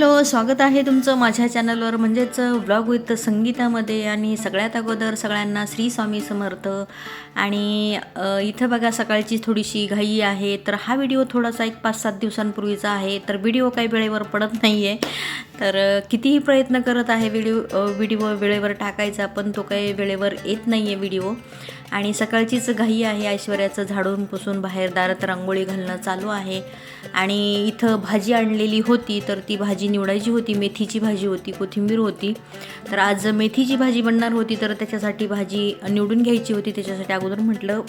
Hello स्वागत आहे तुमचं माझ्या चॅनलवर. म्हणजेच ब्लॉग विथ संगीतामध्ये आणि सगळ्यात अगोदर सगळ्यांना श्री स्वामी समर्थ. आणि इथं बघा सकाळची थोडीशी घाई आहे तर हा व्हिडिओ थोडासा एक पाच सात दिवसांपूर्वीचा आहे तर व्हिडिओ काही वेळेवर पडत नाही आहे तर कितीही प्रयत्न करत आहे व्हिडिओ व्हिडिओ वेळेवर टाकायचा पण तो काही वेळेवर येत नाही आहे व्हिडिओ. आणि सकाळचीच घाई आहे ऐश्वर्याचं. झाडून पुसून बाहेर दारात रांगोळी घालणं चालू आहे. आणि इथं भाजी आणलेली होती तर ती भाजी निवडायची होती. मेथीची भाजी होती कोथिंबीर होती. तर आज मेथीची भाजी बनणार होती तर त्याच्यासाठी भाजी निवडून घ्यायची होती. त्याच्यासाठी अगोदर म्हटलं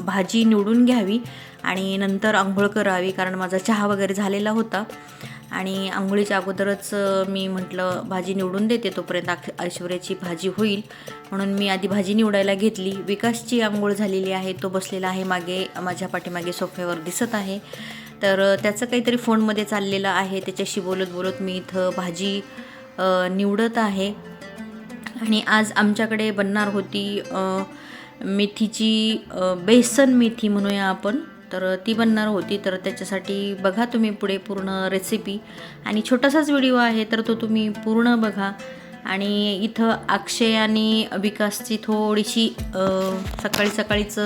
भाजी निवडून घ्यावी आणि नंतर आंघोळ करावी कारण माझा चहा वगैरे झालेला होता. आणि आंघोळीच्या अगोदरच मी म्हटलं भाजी निवडून देते तोपर्यंत ऐश्वर्याची भाजी होईल. म्हणून मी आधी भाजी निवडायला घेतली. विकासची आंघोळ झालेली आहे तो बसलेला आहे मागे माझ्या पाठीमागे सोफ्यावर दिसत आहे. तर त्याचं काहीतरी फोनमध्ये चाललेलं आहे. त्याच्याशी बोलत बोलत मी इथं भाजी निवडत आहे. आणि आज आमच्याकडे बनणार होती मेथीची बेसन मेथी म्हणूया आपण. तर ती बनणार होती. तर त्याच्यासाठी बघा तुम्ही पुढे पूर्ण रेसिपी आणि छोटासाच व्हिडिओ आहे तर तो तुम्ही पूर्ण बघा. आणि इथं अक्षय आणि विकासची थोडीशी सकाळी सकाळीच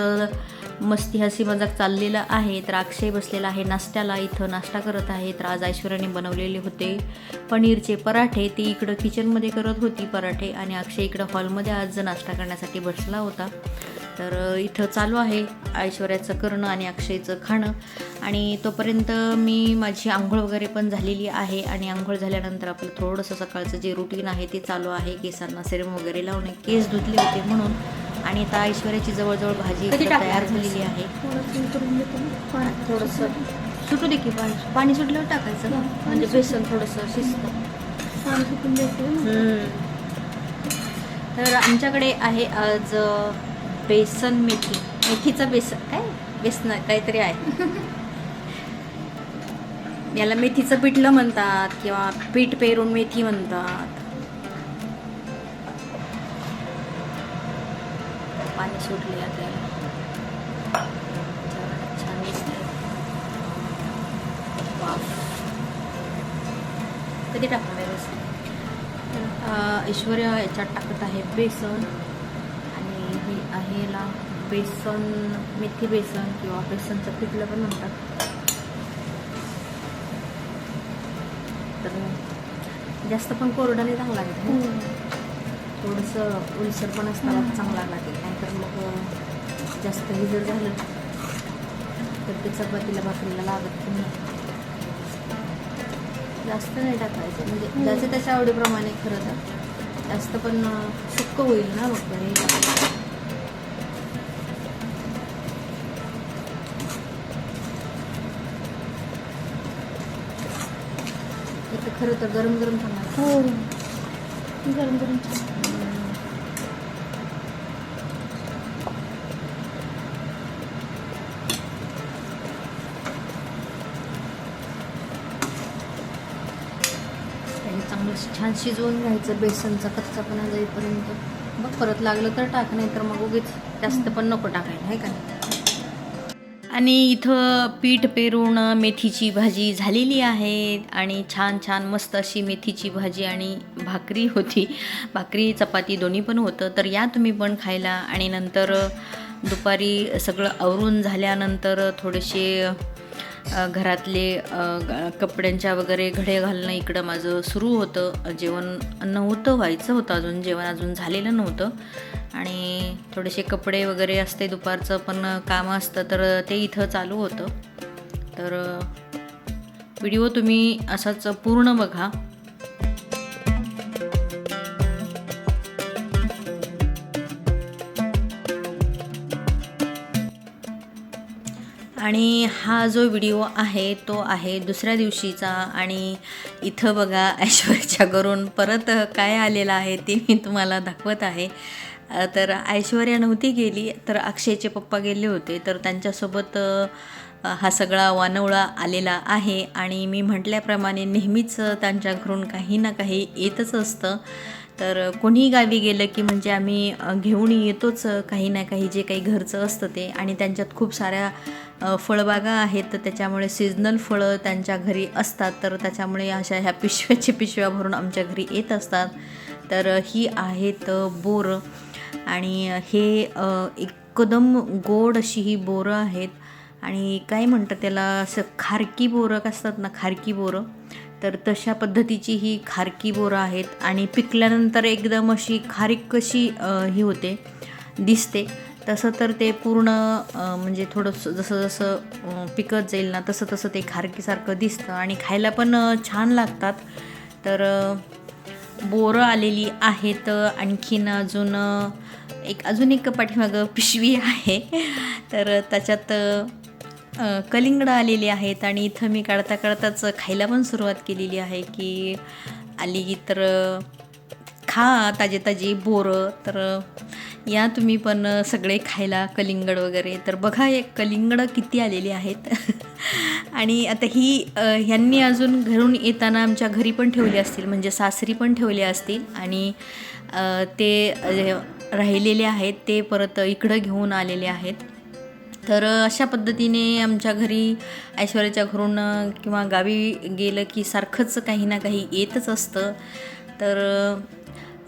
मस्ती हसी मजाक चाललेलं आहे. तर अक्षय बसलेला आहे नाश्त्याला. इथं नाश्ता करत आहे. तर आज ऐश्वर्याने बनवलेले होते पनीरचे पराठे. ती इकडं किचनमध्ये करत होती पराठे. आणि अक्षय इकडं हॉलमध्ये आज नाश्ता करण्यासाठी बसला होता. तर इथं चालू आहे ऐश्वर्याचं करणं आणि अक्षयचं खाणं. आणि तोपर्यंत मी माझी आंघोळ वगैरे पण झालेली आहे आणि आंघोळ झाल्यानंतर आपलं थोडंसं सकाळचं जे रुटीन आहे ते चालू आहे. केसांना सेरम वगैरे लावणे केस धुतले होते म्हणून. आणि आता ऐश्वर्याची जवळजवळ भाजी तयार? झालेली आहे. थोडंसं सुटू दे की पाणी. पाणी सुटल्यावर टाकायचं. म्हणजे बेसन थोडंसं शिस्त पाणी सुटून तर आमच्याकडे आहे आज बेसन मेथी. मेथीचं बेसन काय? बेसन काहीतरी आहे. याला मेथीचं पिठलं म्हणतात किंवा पीठ पेरून मेथी म्हणतात. पाणी सुटले आता छान. कधी टाकणार ऐश्वर्या याच्यात टाकत आहे बेसन. आहे याला बेसन मेथी बेसन किंवा बेसनचं पिठलं पण म्हणतात. तर जास्त पण कोरडं नाही चांगला लागत हो. थोडंसं उलसर पण असताना चांगला लागेल नाहीतर मग जास्त हे जर झालं तर ते चपातीला भाकरीला लागत पण नाही. जास्त नाही टाकायचं. म्हणजे. ज्याच्या त्याच्या आवडीप्रमाणे खरं तर जास्त पण सुक्क होईल ना मग इथं खरं तर गरम गरम चांगला हो. गरम गरम छान. चांगलं छान शिजवून घ्यायचं बेसनचा कच्चापणा जाईपर्यंत. मग परत लागलं तर टाक नाही तर मग उगीच जास्त पण नको टाकायला आहे का आणि इथं पीठ पेरून मेथीची भाजी झालेली आहे आणि छान छान मस्त अशी मेथीची भाजी आणि भाकरी होती. भाकरी चपाती दोन्ही पण होतं तर या तुम्ही पण खायला. आणि नंतर दुपारी सगळं आवरून झाल्यानंतर थोडेसे घरातले ग- कपड्यांच्या वगैरे घडे घालणं इकडं माझं सुरू होतं. जेवण नव्हतं व्हायचं होतं अजून जेवण अजून झालेलं नव्हतं. आणि थोडेसे कपडे वगैरे असते दुपारचं पण कामं असतं तर ते इथं चालू होतं. तर व्हिडिओ तुम्ही असाच पूर्ण बघा. आणि हा जो व्हिडिओ आहे तो आहे दुसऱ्या दिवशीचा आणि इथं बघा ऐश्वर्याच्या घरून परत काय आलेलं आहे ते मी तुम्हाला दाखवत आहे. तर ऐश्वर्या नव्हती गेली तर अक्षयचे पप्पा गेले होते. तर त्यांच्यासोबत हा सगळा वानवळा आलेला आहे. आणि मी म्हटल्याप्रमाणे नेहमीच त्यांच्या घरून काही ना काही येतच असतं. तर कोणी गावी गेलं की म्हणजे आम्ही घेऊन येतोच. काही ना काही जे काही घरचं असतं ते. आणि त्यांच्यात खूप साऱ्या फळबागा आहेत. तर त्याच्यामुळे सीजनल फळं त्यांच्या घरी असतात. तर त्याच्यामुळे अशा ह्या पिशव्याची पिशव्या भरून आमच्या घरी येत असतात. तर ही आहेत बोरं. आणि हे एकदम गोड अशी ही बोरं आहेत. आणि काय म्हणतात त्याला असं खारकी बोरं असतात ना खारकी बोरं? तर तशा पद्धतीची ही खारकी बोरं आहेत. आणि पिकल्यानंतर एकदम अशी खारीक कशी ही होते दिसते. तसं तर ते पूर्ण म्हणजे थोडंसं जसं जसं पिकत जाईल ना तसं तसं ते खारकीसारखं दिसतं. आणि खायला पण छान लागतात. तर बोरं आलेली आहेत आणखीन अजून एक अजून एक पाठीमागं पिशवी आहे. तर त्याच्यात कलिंगडं आलेली आहेत आणि इथं मी काढता काढताच खायला पण सुरुवात केलेली आहे की आली तर खा ताजे ताजे बोरं. तर या तुम्ही पण सगळे खायला कलिंगड वगैरे. तर बघा एक कलिंगडं किती आलेली आहेत. आणि आता ही ह्यांनी अजून घरून येताना आमच्या घरी पण ठेवली असतील. म्हणजे सासरी पण ठेवली असतील. आणि ते राहिलेले आहेत ते परत इकडं घेऊन आलेले आहेत. तर अशा पद्धतीने आमच्या घरी ऐश्वर्याच्या घरून किंवा गावी गेलं की सारखंच काही ना काही येतच असतं. तर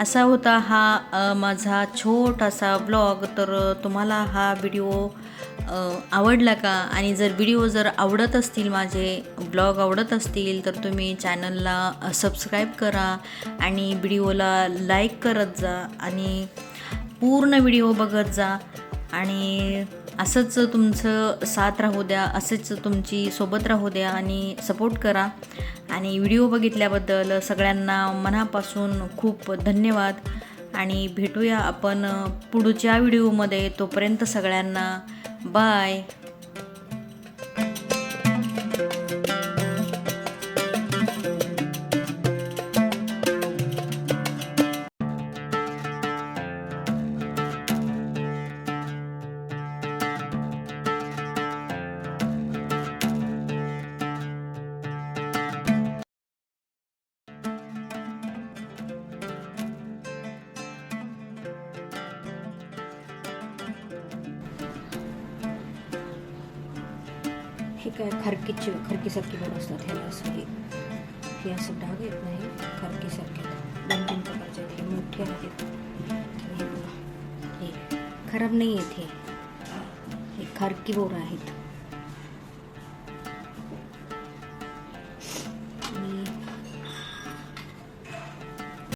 असा होता हा माझा छोटासा ब्लॉग. तर तुम्हाला हा व्हिडिओ आवडला का? आणि जर व्हिडिओ जर आवडत असतील माझे ब्लॉग आवडत असतील तर तुम्ही चॅनलला सबस्क्राईब करा आणि व्हिडिओला लाईक करत जा. आणि पूर्ण व्हिडिओ बघत जा आणि असंच तुमचं साथ राहू द्या असंच तुमची सोबत राहू द्या आणि सपोर्ट करा. आणि व्हिडिओ बघितल्याबद्दल सगळ्यांना मनापासून खूप धन्यवाद. आणि भेटूया आपण पुढच्या व्हिडिओमध्ये. तोपर्यंत सगळ्यांना बाय हे काय खरकीची खरकीसारखी बोर असतात हे असं हे हे असं डाग येत नाही खरकीसारखे. दोन तीन प्रकारचे आहेत. हे मोठे आहेत. हे हे खराब नाही आहेत हे. हे खारकी बोरं आहेत.